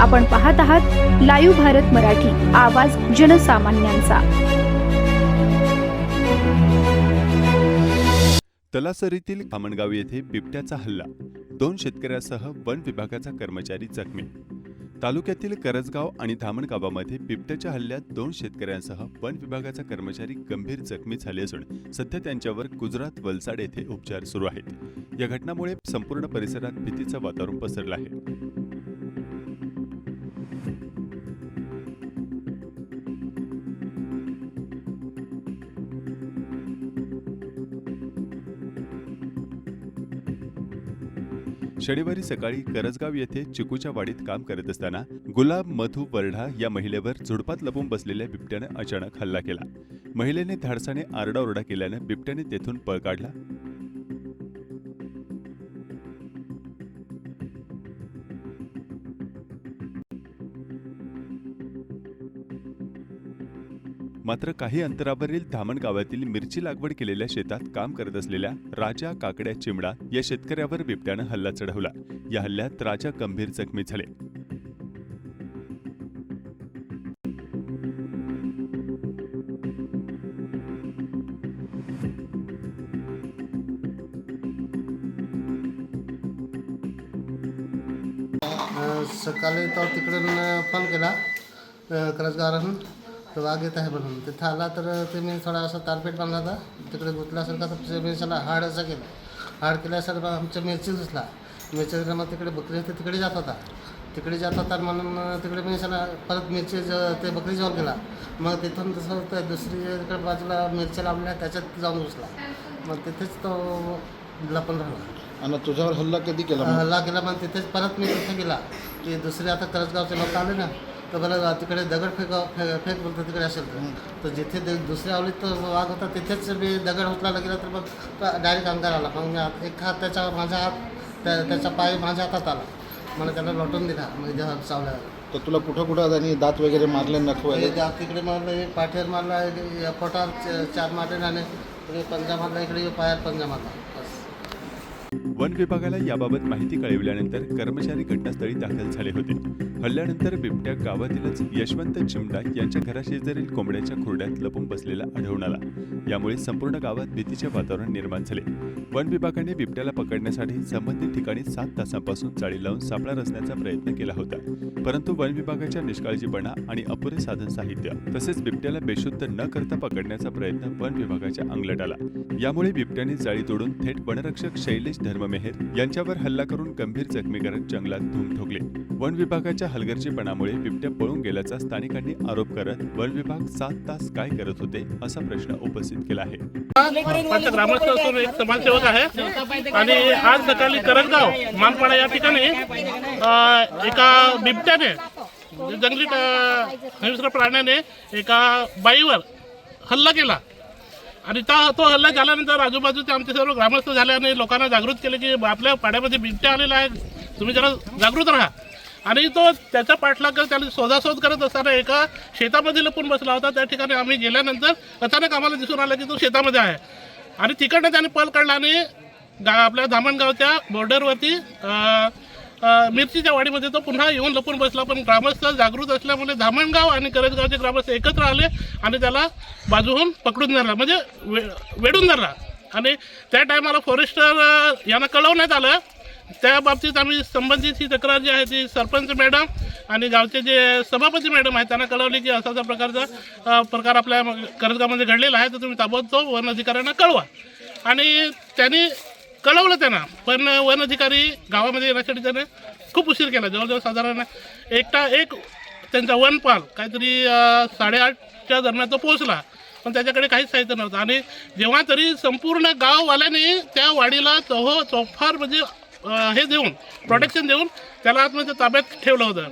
आपण पाहत आहात लाईव्ह भारत मराठी आवाज जनसामान्यांचा. तलासरीतील खामणगाव येथे बिबट्याचा हल्ला. दोन शेतकऱ्यासह वन विभागाचा कर्मचारी जखमी. तालुक्यातील करजगाव आणि धामणगावामध्ये बिबट्याच्या हल्ल्यात दोन शेतकऱ्यांसह वन विभागाचा कर्मचारी गंभीर जखमी झाले असून सध्या त्यांच्यावर गुजरात वलसाड येथे उपचार सुरू आहेत. या घटनामुळे संपूर्ण परिसरात भीतीचं वातावरण पसरलं आहे. शनिवारी सकाळी करजगाव येथे चिकूच्या वाडीत काम करत असताना गुलाब मधू वर्ढा या महिलेवर झुडपात लपून बसलेल्या बिबट्याने अचानक हल्ला केला. महिलेने धाडसाने आरडाओरडा केल्यानं बिबट्याने तेथून पळ काढला. मात्र काही अंतरावरील धामण गावातील मिरची लागवड केलेल्या शेतात काम करत असलेल्या राजा काकड्या चिमडा या शेतकऱ्यावर बिबट्यानं हल्ला चढवला. या हल्ल्यात राजा गंभीर जखमी झाले. सकाळी तो तिकडून फोन केला. करजगावरून तर वाघ येत आहे म्हणून तिथं आला तर ते मी थोडा असा तारपेट बांधला होता तिकडे गुतल्यासारखा तर ते मी त्याला हाड असं केलं हाड केल्यासर मग आमच्या मिरची घुसला मिरची मग तिकडे बकरी होती तिकडे जात होता तिकडे जात होता म्हणून तिकडे मी त्याला परत मिरची ज- ते बकरी जवळ गेला मग तिथून तसं होतं दुसरी इकडे बाजूला मिरच्या लावल्या त्याच्यात जाऊन घुसला मग तिथेच तो लपून राहिला आणि तुझ्यावर हल्ला कधी केला मग? हल्ला केला पण तिथेच परत मी तिथे गेला की दुसरे आता करजगावचे लोक आले ना तर तिकडे दगड फेक फेक बोलतो तिकडे असेल तर. तर जिथे दुसऱ्या आवलीत वाघ होता तिथेच मी दगड उचलायला गेला तर मग डायरेक्ट अंगार आला. मग एक हात त्याच्या माझा हात त्या त्याचा पाय माझ्या हातात आला. मला त्याला लोटून दिला मग जेव्हा चावल्यावर तर तुला कुठं कुठं त्यांनी दात वगैरे मारले नख हे वगैरे तिकडे मारलं एक पाठीवर मारला पोटावर चार मारले आणि पंजा मारला इकडे पायावर पंजा मारला. वन विभागाला याबाबत माहिती कळविल्यानंतर कर्मचारी घटनास्थळी दाखल झाले होते. हल्ल्यानंतर बिबट्या गावातीलच यशवंत चिमडा यांच्या घराशेजारील कोंबड्याच्या खुर्ड्यात लपून बसलेला आढळून आला. यामुळे संपूर्ण गावात भीतीचे वातावरण निर्माण झाले. वन विभागाने बिबट्याला पकडण्यासाठी संबंधित ठिकाणी सात तासांपासून जाळी लावून सापळा रचण्याचा प्रयत्न केला होता. परंतु वन विभागाच्या निष्काळजीपणा आणि अपुरे साधन साहित्य तसेच बिबट्याला बेशुद्ध न करता पकडण्याचा प्रयत्न वन विभागाच्या अंगलट आला यामुळे बिबट्याने जाळी तोडून थेट वनरक्षक शैलेश धर्ममेहेर यांच्यावर हल्ला करून गंभीर जखमी करत जंगलात धूम ठोकले. वन विभागाच्या हलगर्जीपणामुळे बिबट्या पळून गेल्याचा स्थानिकांनी आरोप करत वन विभाग सात तास काय करत होते असा प्रश्न उपस्थित केला आहे. ग्रामस्थ असून एक समाजसेवक आहे आणि आज सकाळी करंजगाव मानपाडा या ठिकाणी एका बिबट्याने जंगली हिंस्र प्राण्याने एका बाईवर हल्ला केला. आणि त्या तो हल्ला झाल्यानंतर आजूबाजूचे आमचे सर्व ग्रामस्थ झाले आणि लोकांना जागृत केले की आपल्या पाड्यामध्ये बिबट्या आलेला आहे. तुम्ही जरा जागृत राहा. आणि तो त्याचा पाठलाग करत त्याला शोधाशोध करत असताना एका शेतामध्ये लपून बसला होता. त्या ठिकाणी आम्ही गेल्यानंतर अचानक आम्हाला दिसून आलं की तो शेतामध्ये आहे. आणि तिकडनं त्याने पल काढला आणि गा आपल्या धामणगावच्या बॉर्डरवरती मिरचीच्या वाडीमध्ये तो पुन्हा येऊन लपून बसला. पण ग्रामस्थ जागृत असल्यामुळे धामणगाव आणि करंजगावचे ग्रामस्थ एकत्र आले आणि त्याला बाजूहून पकडून धरला. म्हणजे वे वेढून धरला. आणि त्या टायमाला फॉरेस्टर यांना कळवण्यात आलं. त्या बाबतीत आम्ही संबंधित ही तक्रार जी आहे ती सरपंच मॅडम आणि गावचे जे सभापती मॅडम आहेत त्यांना कळवली की असा असा प्रकारचा प्रकार आपल्या करजगावमध्ये घडलेला आहे. तर तुम्ही ताबडतोब वन अधिकाऱ्यांना कळवा. आणि त्यांनी कळवलं त्यांना. पण वन अधिकारी गावामध्ये येण्यासाठी त्याने खूप उशीर केला. जवळजवळ साधारण एकटा एक त्यांचा वनपाल काहीतरी साडेआठच्या दरम्यान तो पोहोचला. पण त्याच्याकडे काहीच साहित्य नव्हतं. आणि जेव्हा तरी संपूर्ण गाववाल्याने त्या वाडीला चौह चौफार म्हणजे हे देऊन प्रोटेक्शन देऊन त्याला आतमध्ये ताब्यात ठेवलं होतं.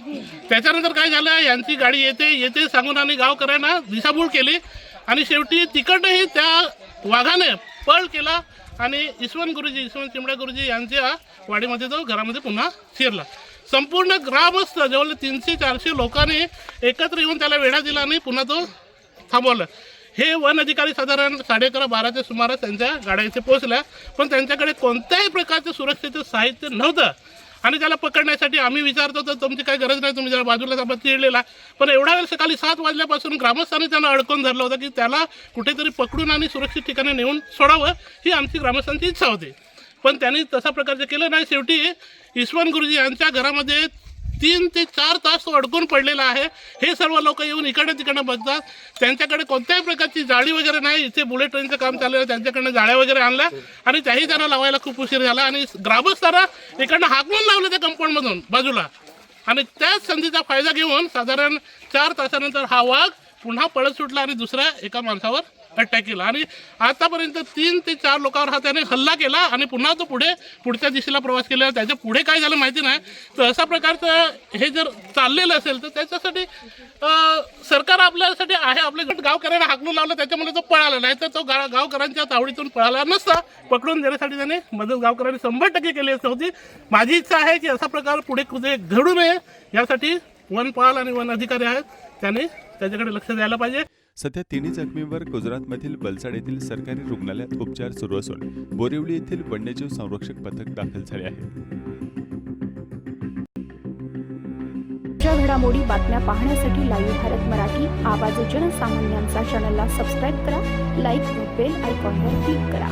त्याच्यानंतर काय झालं? यांची गाडी येते येते सांगून आणि गावकऱ्यांना दिशाभूल केली. आणि शेवटी तिकडनंही त्या वाघाने पळ केला. आणि इसवण गुरुजी इसवण चिमडा गुरुजी यांच्या वाडीमध्ये तो घरामध्ये पुन्हा शिरला. संपूर्ण ग्रामस्थ जवळ तीनशे चारशे लोकांनी एकत्र येऊन त्याला वेढा दिला आणि पुन्हा तो थांबवलं. हे वन अधिकारी साधारण साडे अकरा बाराच्या सुमारास त्यांच्या गाड्या इथे पोहोचल्या पण त्यांच्याकडे कोणत्याही प्रकारचं सुरक्षेचं साहित्य नव्हतं. आणि त्याला पकडण्यासाठी आम्ही विचारतो तर तुमची काही गरज नाही तुम्ही जरा बाजूला थांबा चिडलेला. पण एवढा वेळ सकाळी सात वाजल्यापासून ग्रामस्थांनी त्यांना अडकून धरलं होतं की त्याला कुठेतरी पकडून आणि सुरक्षित ठिकाणी नेऊन सोडावं ही आमची ग्रामस्थांची इच्छा होती. पण त्यांनी तशा प्रकारचं केलं नाही. शेवटी ईश्वन गुरुजी यांच्या घरामध्ये तीन ते चार तास अडकून पडलेला आहे. हे सर्व लोक येऊन इकडे तिकडे बघतात त्यांच्याकडे कोणत्याही प्रकारची जाळी वगैरे नाही. इथे बुलेट ट्रेनचं काम चाललेलं आहे. त्यांच्याकडनं जाळ्या वगैरे आणल्या. आणि त्याही त्यांना लावायला खूप उशीर झाला. आणि ग्रामस्थांना इकडनं हाकवून लावलं त्या कंपाऊंडमधून बाजूला. आणि त्याच संधीचा फायदा घेऊन साधारण चार तासानंतर हा वाघ पुन्हा पळत सुटला आणि दुसऱ्या एका माणसावर अटॅक केला. आणि आतापर्यंत तीन ते चार लोकांवर हा त्याने हल्ला केला आणि पुन्हा तो पुढे पुढच्या दिशेला प्रवास केला. त्याच्या पुढे काय झालं माहिती नाही. तर अशा प्रकारचं हे जर चाललेलं असेल तर त्याच्यासाठी सरकार आपल्यासाठी आहे. आपले गावकऱ्यांना हाकलून लावलं त्याच्यामुळे तो पळाला. नाही तर तो गा गावकऱ्यांच्या तावडीतून पळाला नसता. पकडून देण्यासाठी त्याने मदत गावकऱ्यांनी शंभर टक्के केली होती. माझी इच्छा आहे की असा प्रकार पुढे कुठे घडू नये यासाठी वनपाल आणि वन अधिकारी आहेत. त्याने त्याच्याकडे लक्ष द्यायला पाहिजे. सध्या तिन्ही जखमींवर गुजरातमधील वलसाड येथील सरकारी रुग्णालयात उपचार सुरू असून बोरिवली येथील वन्यजीव संरक्षक पथक दाखल झाले आहे. च्या घडामोडी बातम्या पाहण्यासाठी लाईव्ह भारत मराठी आवाज जनसामान्यांचा चॅनलला सबस्क्राईब करा लाईक बेल आयकॉनवर क्लिक करा.